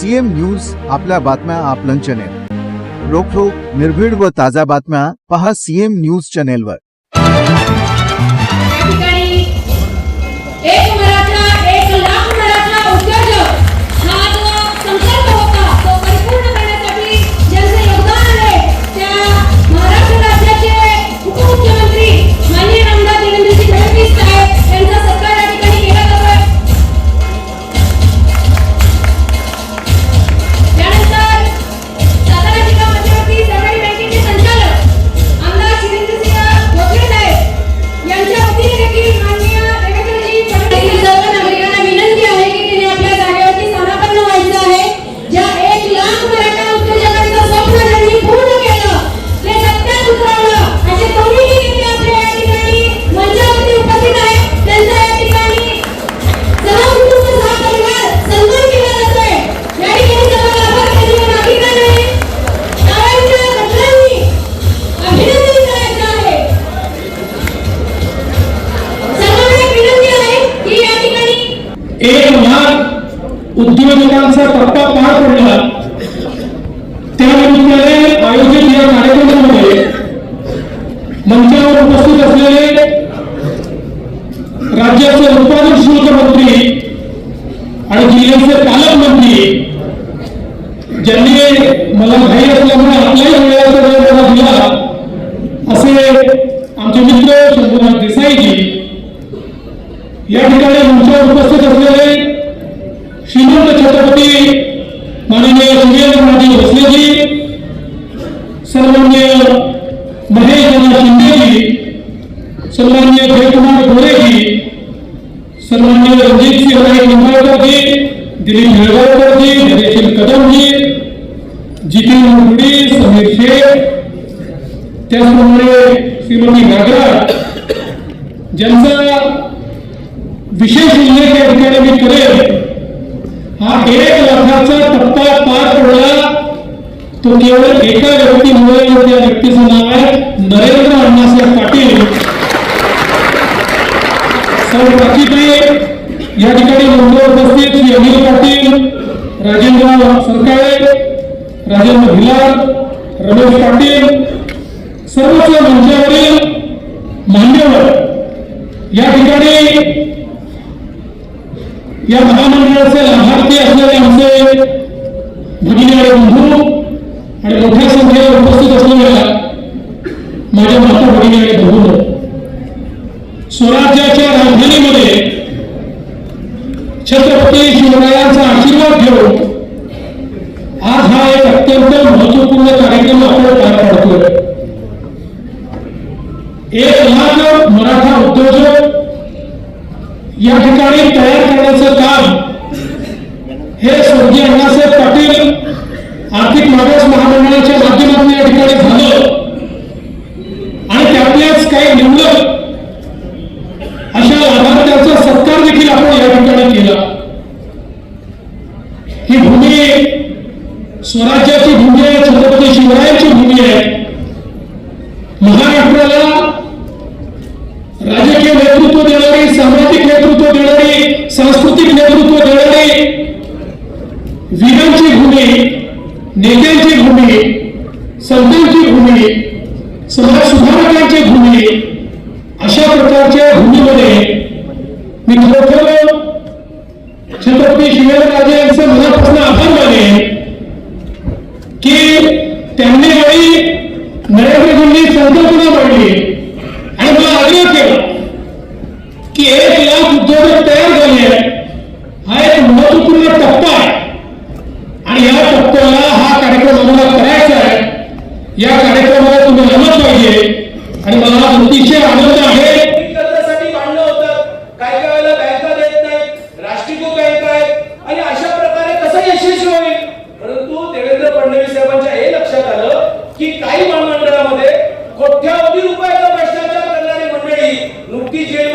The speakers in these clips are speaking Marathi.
सीएम न्यूज आपल्या बातम्या आपलं चॅनेल. रोखोक निर्भीड व ताज्या बातम्या पहा सीएम न्यूज चॅनेलवर. उद्योजकांचा टप्पा पार पडला. त्यानिमित्ताने आयोजित या कार्यक्रमामध्ये मंचावर उपस्थित असलेले राज्याचे उत्पादन शुल्क मंत्री आणि जिल्ह्याचे पालकमंत्री ज्यांनी मला घाई असल्यामुळे आपल्याही वेळाचा वेळ मला दिला असे आमचे मित्र शंभूनाथ देसाईजी या ठिकाणी मंचावर उपस्थित असलेले श्रीमंत छत्रपती माननीय सुरेंद्रनाथजी भोसलेजी सन्मान्य महेश कुमार शिंदेजी सन्मान्य जयकुमार गोरेजी सन्मान्य रणजित सिंह नाईक निंबाळकरजी दिलीप हेळगावकरजी धैर्यशील कदमजी जितेंद्र मुडी समीर शेख श्रीमती नागराज, ज्यांचा विशेष उल्लेख या ठिकाणी मी करेन हा एक लाखाचा टप्पा पार पडला. तो केवळ एका व्यक्तीमुळे त्या व्यक्तीचं नाव आहे नरेंद्र अण्णासाहेब पाटील. सर्व बाकीचे या ठिकाणी मुंबई उपस्थित श्री अनिल पाटील राजेंद्र सरकाळे राजेंद्र भिलार रमेश पाटील सर्वच मंचावरील मान्यवर. या ठिकाणी या महामंडळाचे लाभार्थी असलेले आमचे भगिनी आणि बंधू आणि मोठ्या संख्येने उपस्थित असलेल्या माझ्या माता भगिनी आणि बंधू स्वराज्याच्या राजधानीमध्ये छत्रपती शिवरायांचा आशीर्वाद घेऊन आज हा एक अत्यंत महत्त्वपूर्ण कार्यक्रम आपण पार पाडतोय. एक लाख मराठा उद्योजक या ठिकाणी तयार करण्याचं काम हे स्वर्गीय अण्णासाहेब पाटील आर्थिक मागास महामंडळाच्या माध्यमातून या ठिकाणी झालं. आणि त्यातल्याच काही निवडक अशा लाभार्थ्यांचा सत्कार देखील आपण या ठिकाणी केला. ही भूमी स्वराज्याची भूमी आहे छत्रपती शिवरायांची भूमी आहे. महाराष्ट्र राजकीय नेतृत्व देणारी सामाजिक नेतृत्व देणारी सांस्कृतिक नेतृत्व देणारी वीरांची भूमी नेत्यांची भूमी संतांची भूमी समाज सुधारकांची भूमी अशा प्रकारच्या भूमीमध्ये BJP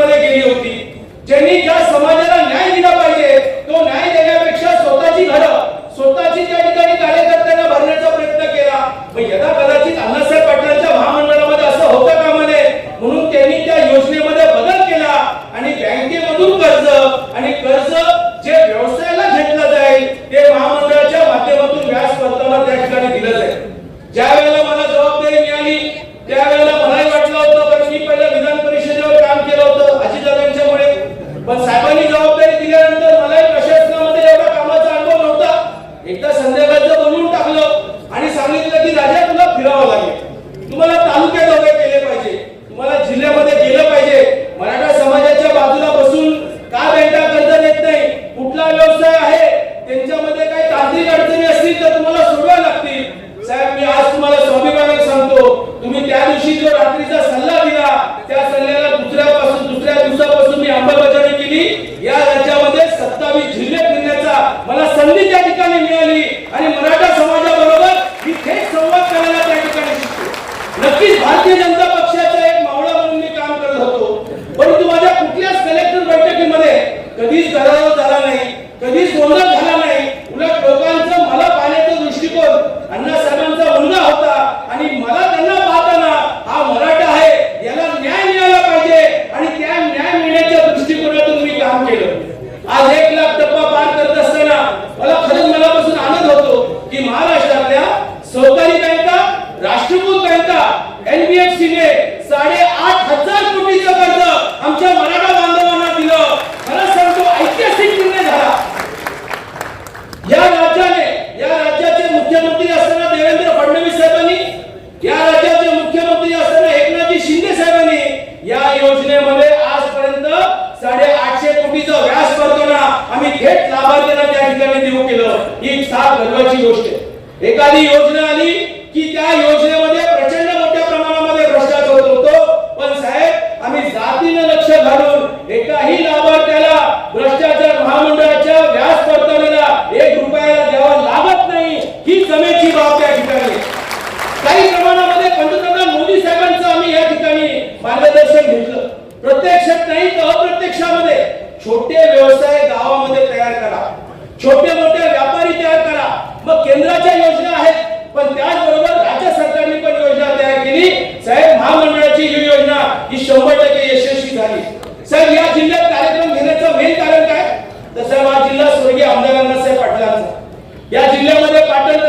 फार गर्वाची गोष्ट आहे. एखादी योजना आली की त्या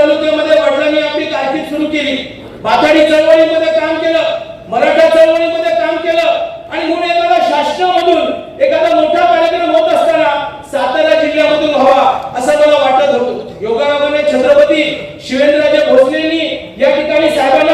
तालुक्यामध्ये वडिलांनी आपली कारकीर्द सुरू केली. बाताडी चळवळीमध्ये काम केलं मराठा चळवळीमध्ये काम केलं आणि म्हणून एखादा शासनामधून एखादा मोठा कार्यक्रम होत असताना सातारा जिल्ह्यामधून व्हावा असं मला वाटत होतो. योगायोगाने छत्रपती शिवेंद्रराजे भोसलेंनी या ठिकाणी साहेबांना